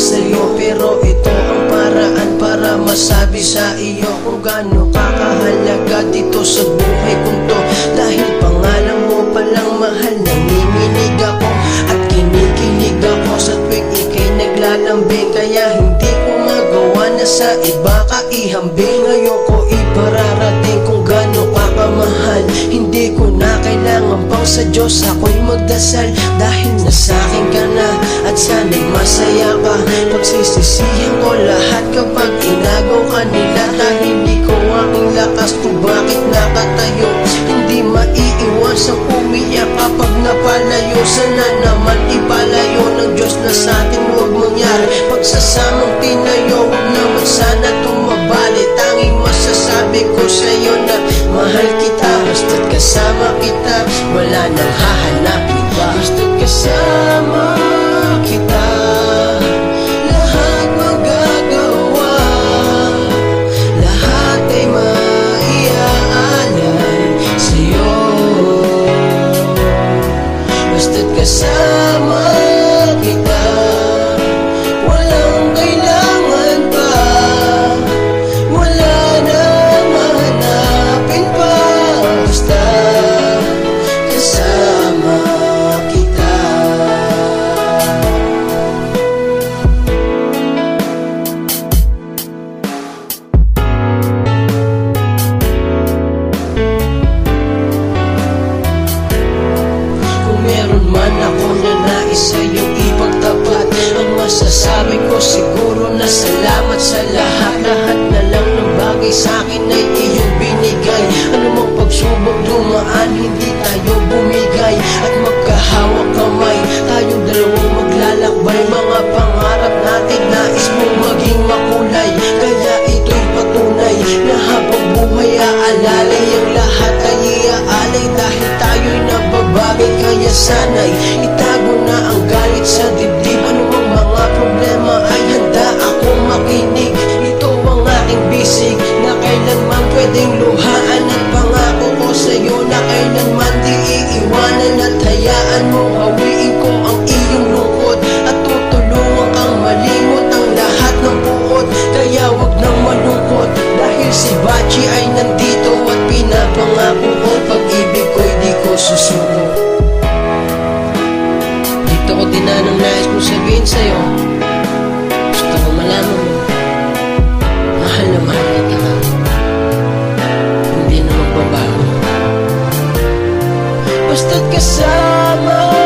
sa'yo Pero ito ang paraan para masabi sa iyo Kung gaano kakahalaga dito sa buhay kong to. Dahil pangalan mo palang mahal Nanginginig ako at kinikinig ako Sa tuwing ikay naglalambing Kaya hindi ko magawa na sa iba ka ihambing Ayoko ipararating pang sa Diyos ako'y magdasal. Dahil nasa akin ka na at sana'y masaya ka. Pagsisisihan ko lahat kapag inagaw ka nila. Dahil hindi ko aking lakas kung bakit nakatayo. Hindi maiiwasang umiyak kapag napalayo. Sana naman hahanapin pa. Basta't kasama kita. Lahat magagawa. Lahat ay maiaalay sa'yo. Basta't kasama nananais sa'yo ipagtapat Ang masasabi ko. Siguro na salamat sa lahat. Lahat na lang ng bagay sa'kin ay iyong binigay. Ano mang pagsubok dumaan, hindi tayo bumigay. At magkahawak kamay, tayong dalawang maglalakbay. Mga pangarap natin, nais mong maging makulay. Kaya ito'y patunay na habang buhay aalalay Ang lahat ay iaalay. Dahil tayo'y nababagay Kaya sana'y pwedeng luhaan At pangako ko sa'yo na kailanman di iiwanan At hayaan mong hawiin ko basta't kasama